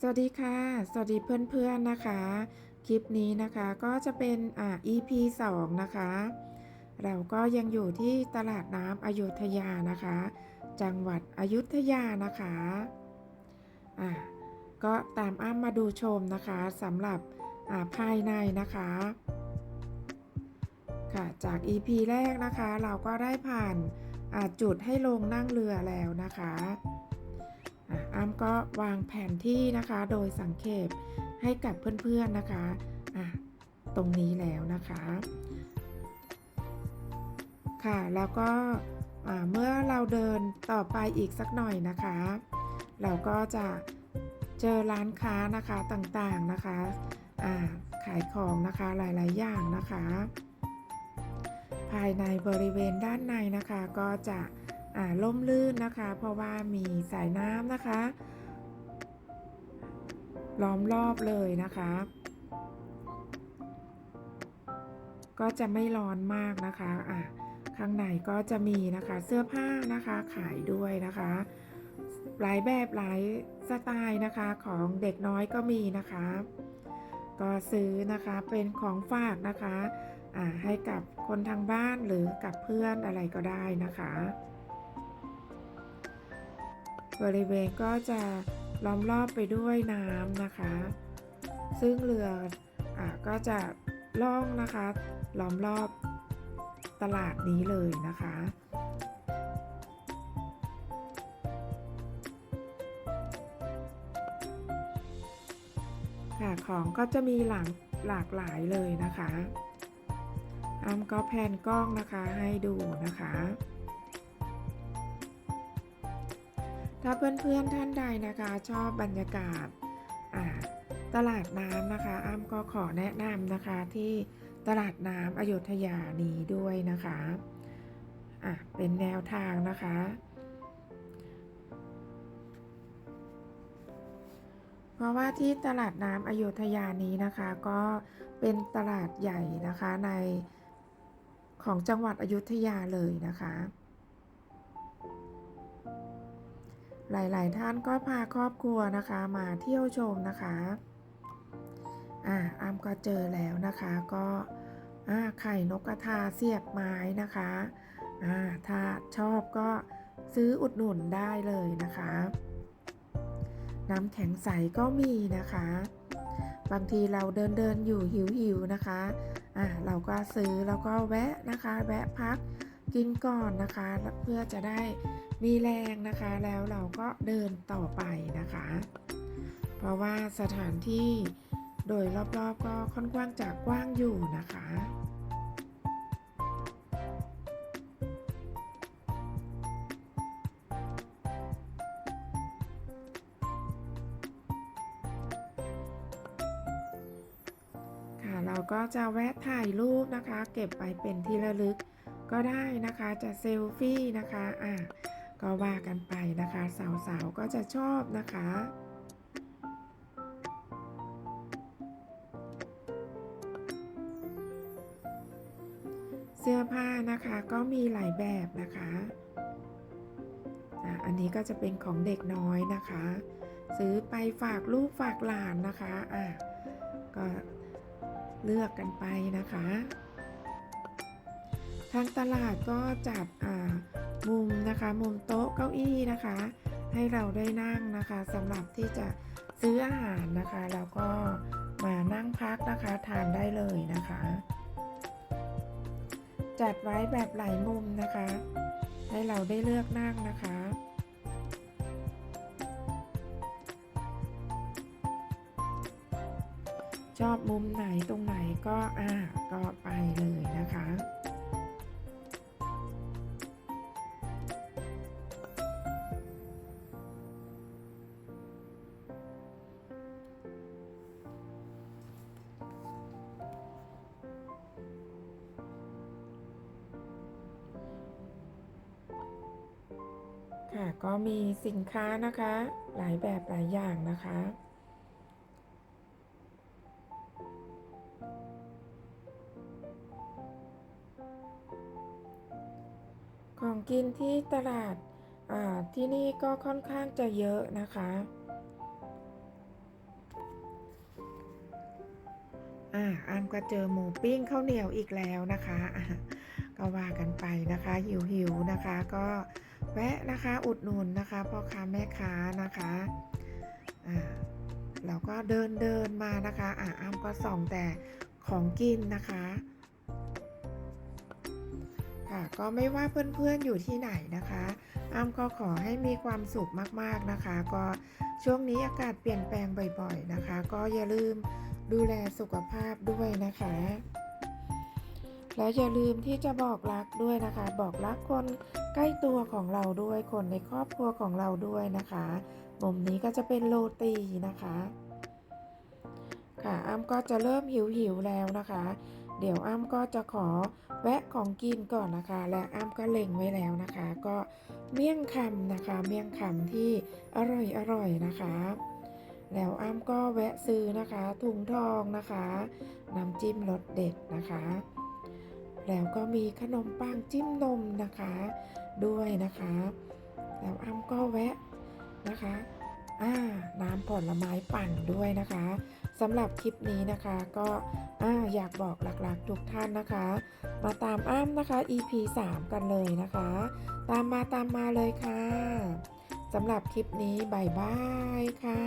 สวัสดีค่ะ สวัสดีเพื่อนๆนะคะ คลิปนี้นะคะก็จะเป็นอ่า EP 2 นะคะ เราก็ยังอยู่ที่ตลาดน้ำอยุธยานะคะ จังหวัดอยุธยานะคะอ่าก็ตามอ้ำมาดูชมนะคะสำหรับอ่าภายในนะคะค่ะจาก EP แรกนะคะ เราก็ได้ผ่านอ่าจุดให้ลงนั่งเรือแล้วนะคะ อะอ้ำก็วางแผนที่นะคะโดยสังเขปให้กับเพื่อนๆนะคะอะตรงนี้แล้วนะคะ ค่ะแล้วก็เมื่อเราเดินต่อไปอีกสักหน่อยนะคะ เราก็จะเจอร้านค้านะคะต่างๆนะคะขายของนะคะหลายๆอย่างนะคะ ภายในบริเวณด้านในนะคะก็จะ ล่มลื่นนะคะ เพราะว่ามีสายน้ำนะคะ ล้อมรอบเลยนะคะ ก็จะไม่ร้อนมากนะคะอะข้างในก็จะมีนะคะเสื้อผ้านะคะขายด้วยนะคะ หลายแบบหลายสไตล์นะคะของเด็กน้อยก็มีนะคะ ก็ซื้อนะคะเป็นของฝากนะคะอ่าให้กับคนทางบ้านหรือกับเพื่อนอะไรก็ได้นะคะ บริเวณก็จะล้อมรอบไปด้วยน้ำนะคะ ซึ่งเรืออก็จะล่องนะคะ ล้อมรอบตลาดนี้เลยนะคะ ค่ะของก็จะมีหลังหลากหลายเลยนะคะอ้ำก็แพนกล้องนะคะให้ดูนะคะ ถ้าเพื่อนๆท่านใดนะคะชอบบรรยากาศตลาดน้ำนะคะ อ้ำก็ขอแนะนำนะคะที่ตลาดน้ำอยุธยานี้ด้วยนะคะอะเป็นแนวทางนะคะ เพราะว่าที่ตลาดน้ำอยุธยานี้นะคะ ก็เป็นตลาดใหญ่นะคะในของจังหวัดอยุธยาเลยนะคะ หลาย ๆ ท่านก็พาครอบครัวนะคะมาเที่ยวชมนะคะอ่าอ้ำก็เจอแล้วนะคะก็อ่าไข่นกกระทาเสียบไม้นะคะอ่าถ้าชอบก็ซื้ออุดหนุนได้เลยนะคะ น้ำแข็งใสก็มีนะคะ บางทีเราเดินเดินๆอยู่หิวหิวๆนะคะอ่าเราก็ซื้อแล้วก็แวะนะคะ แวะพัก กินก่อนนะคะ เพื่อจะได้มีแรงนะคะ แล้วเราก็เดินต่อไปนะคะ เพราะว่าสถานที่โดยรอบๆก็ค่อนข้างจะกว้างอยู่นะคะค่ะเราก็จะแวะถ่ายรูปนะคะ เก็บไปเป็นที่ระลึก ก็ได้นะคะจะเซลฟี่นะคะอะก็ว่ากันไปนะคะสาวๆก็จะชอบนะคะเสื้อผ้านะคะก็มีหลายแบบนะคะอะอันนี้ก็จะเป็นของเด็กน้อยนะคะ ซื้อไปฝากลูกฝากหลานนะคะอะก็เลือกกันไปนะคะ ทางตลาดก็จัดมุมนะคะมุมโต๊ะเก้าอี้นะคะ ให้เราได้นั่งนะคะสำหรับที่จะซื้ออาหารนะคะแล้วก็มานั่งพักนะคะทานได้เลยนะคะ จัดไว้แบบหลายมุมนะคะ ให้เราได้เลือกนั่งนะคะชอบมุมไหนตรงไหนก็อ่าก็ไปเลยนะคะ ค่ะ ก็มีสินค้านะคะ หลายแบบหลายอย่างนะคะ ของกินที่ตลาดที่นี่ก็ค่อนข้างจะเยอะนะคะ อ่าอ้ำก็เจอหมูปิ้งข้าวเหนียวอีกแล้วนะคะอะก็ว่ากันไปนะคะ หิวหิวนะคะ ก็แวะนะคะอุดหนุนนะคะพ่อค้าแม่ค้านะคะอ่าเราก็เดินเดินมานะคะอ่าอ้ำก็ส่องแต่ของกินนะคะค่ะก็ไม่ว่าเพื่อนๆอยู่ที่ไหนนะคะอ้ำก็ขอให้มีความสุขมากๆนะคะ ก็ช่วงนี้อากาศเปลี่ยนแปลงบ่อยๆนะคะ ก็อย่าลืม ดูแลสุขภาพด้วยนะคะ แล้วอย่าลืมที่จะบอกรักด้วยนะคะ บอกรักคนใกล้ตัวของเราด้วยคนในครอบครัวของเราด้วยนะคะมุมนี้ก็จะเป็นโรตีนะคะค่ะอ้ำก็จะเริ่มหิวหิวแล้วนะคะ เดี๋ยวอ้ำก็จะขอแวะของกินก่อนนะคะ และอ้ำก็เล็งไว้แล้วนะคะ ก็เมี่ยงคำนะคะ เมี่ยงคำที่อร่อยอร่อยนะคะ แล้วอ้ำก็แวะซื้อนะคะ ถุงทองนะคะน้ำจิ้มรสเด็ดนะคะ แล้วก็มีขนมปังจิ้มนมนะคะ ด้วยนะคะ แล้วอ้ำก็แวะนะคะอ่าน้ำผลไม้ปั่นด้วยนะคะสำหรับคลิปนี้นะคะก็อ่าอยากบอกหลักๆ ทุกท่านนะคะ มาตามอ้ำนะคะ EP 3 กันเลยนะคะ ตามมาตามมาเลยค่ะ สำหรับคลิปนี้บายบายค่ะ